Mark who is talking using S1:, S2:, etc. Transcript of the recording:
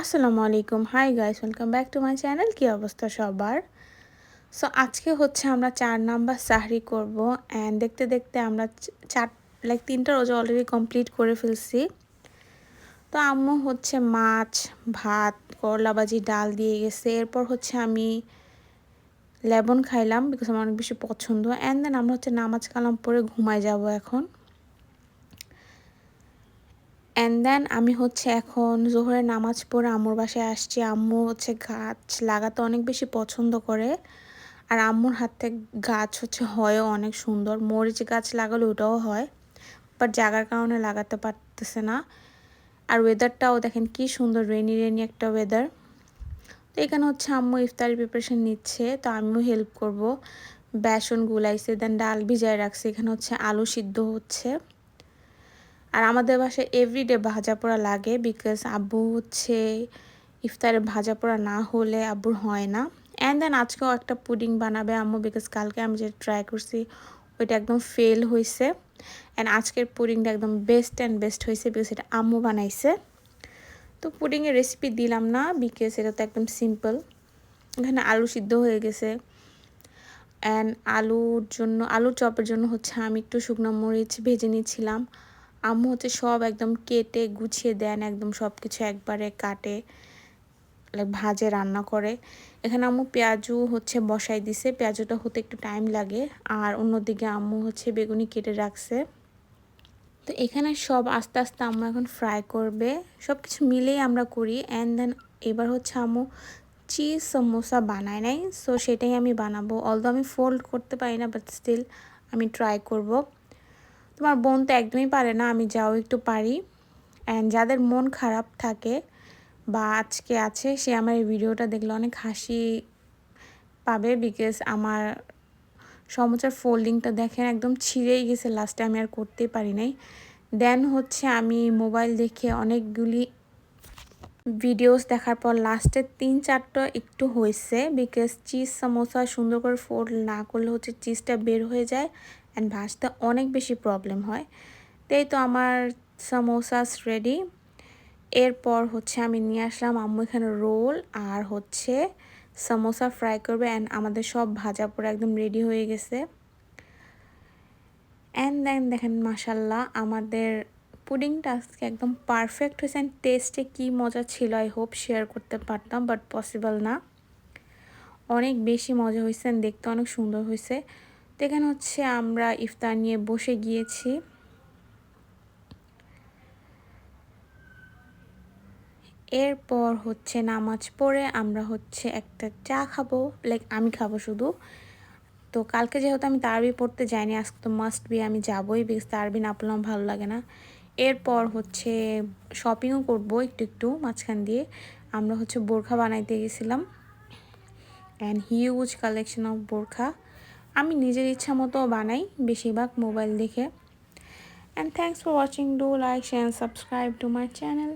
S1: আসসালামু আলাইকুম। Hi guys welcome back to my channel কী অবস্থা সবার? সো আজকে হচ্ছে আমরা চার নাম্বার সাহরি করব অ্যান্ড দেখতে দেখতে আমরা চার লাইক তিনটা রোজা অলরেডি কমপ্লিট করে ফেলছি। তো আম্মু হচ্ছে মাছ, ভাত, করলা ভাজি, ডাল দিয়ে গেছে। এরপর হচ্ছে আমি লেবন খাইলাম বিকজ আমার অনেক বেশি পছন্দ। অ্যান্ড দেন আমরা হচ্ছে নামাজ কালাম পরে ঘুমায় যাব এখন। অ্যান্ড দেন আমি হচ্ছে এখন জোহরের নামাজ পড়ে আম্মুর বাসায় আসছি। আম্মু হচ্ছে গাছ লাগাতে অনেক বেশি পছন্দ করে। আর আম্মুর হাতে গাছ হচ্ছে হয়ও অনেক সুন্দর। মরিচ গাছ লাগালে ওটাও হয় বাট জাগার কারণে লাগাতে পারতেছে না। আর ওয়েদারটাও দেখেন কি সুন্দর রেনি রেনি একটা ওয়েদার তো এখানে হচ্ছে আম্মু ইফতারি প্রিপারেশন নিচ্ছে, তো আমিও হেল্প করব। বেসন গুলাইছে দেন ডাল ভিজায় রাখছে। এখানে হচ্ছে আলু সিদ্ধ হচ্ছে। আর আমাদের বাসায় এভরিডে ভাজা পোড়া লাগে বিকজ আব্বু হচ্ছে ইফতারে ভাজা পোড়া না হলে আব্বুর হয় না। অ্যান্ড দেন আজকেও একটা পুডিং বানাবে আম্মু বিকজ কালকে আমি যেটা ট্রাই করছি, ওইটা একদম ফেল হয়েছে অ্যান্ড আজকের পুডিংটা একদম বেস্ট অ্যান্ড বেস্ট হয়েছে বিকজ এটা আম্মু বানাইছে। তো পুডিংয়ের রেসিপি দিলাম না বিকজ এটা তো একদম সিম্পল এখানে আলু সিদ্ধ হয়ে গেছে। অ্যান্ড আলুর জন্য আলু চপের জন্য হচ্ছে আমি একটু শুকনো মরিচ ভেজে নিয়েছিলাম। আম্মু হচ্ছে সব একদম কেটে গুছিয়ে দেন, একদম সব কিছু একবারে কাটে ভাজে, রান্না করে। এখানে আম্মু পেঁয়াজু হচ্ছে বসাই দিছে, পেঁয়াজুটা হতে একটু টাইম লাগে। আর অন্যদিকে আম্মু হচ্ছে বেগুনি কেটে রাখছে। তো এখানে সব আস্তে আস্তে আম্মু এখন ফ্রাই করবে। সব কিছু মিলেই আমরা করি। অ্যান্ড দেন এবার হচ্ছে আম্মু চিজ সমোসা বানায় নাই। সো সেটাই আমি বানাবো। অলদো আমি ফোল্ড করতে পারি না বাট স্টিল আমি ট্রাই করব। তোমার বোন তো একদমই পারে না, আমি যাও একটু পারি। অ্যান্ড যাদের মন খারাপ থাকে বা আজকে আছে, সে আমার এই ভিডিওটা দেখলে অনেক হাসি পাবে বিকজ আমার সমচার ফোল্ডিংটা দেখেন একদম ছিঁড়েই গেছে লাস্টে আমি আর করতেই পারি নাই। দেন হচ্ছে আমি মোবাইল দেখে অনেকগুলি ভিডিওস দেখার পর লাস্টে তিন চারটা একটু হয়েছে বিকজ চিজ সমোসা সুন্দর করে ফোল্ড না করলে হচ্ছে চিজটা বের হয়ে যায়। অ্যান্ড ভাজতে অনেক বেশি প্রবলেম হয়। তাই তো আমার সামোসাস রেডি এরপর হচ্ছে আমি নিয়ে আসলাম আম্মু এখানে রোল আর হচ্ছে সামোসা ফ্রাই করবে অ্যান্ড আমাদের সব ভাজা পরে একদম রেডি হয়ে গেছে। অ্যান্ড দেন দেখেন মাসাল্লাহ আমাদের পুডিংটা আজকে একদম পারফেক্ট হয়েছে অ্যান্ড টেস্টে কী মজা ছিল আই হোপ শেয়ার করতে পারতাম বাট পসিবল না। অনেক বেশি মজা হয়েছে দেখতে অনেক সুন্দর হয়েছে। তো এখানে হচ্ছে আমরা ইফতার নিয়ে বসে গিয়েছি। এরপর হচ্ছে নামাজ পড়ে আমরা হচ্ছে একটা চা খাব লাইক আমি খাব শুধু। তো কালকে যেহেতু আমি তারবি পড়তে যাইনি, আজকে তো মাস্ট বি আমি যাবোই বিকজ তারবি না পড়লাম ভালো লাগে না। এরপর হচ্ছে শপিংও করব একটু একটু মাঝখান দিয়ে। আমরা হচ্ছে বোরখা বানাইতে গেছিলাম। অ্যান্ড হিউজ কালেকশন অফ বোরখা। আমি নিজের ইচ্ছা মতো বানাই বেশিরভাগ মোবাইল দেখে। And thanks for watching do like share subscribe to my channel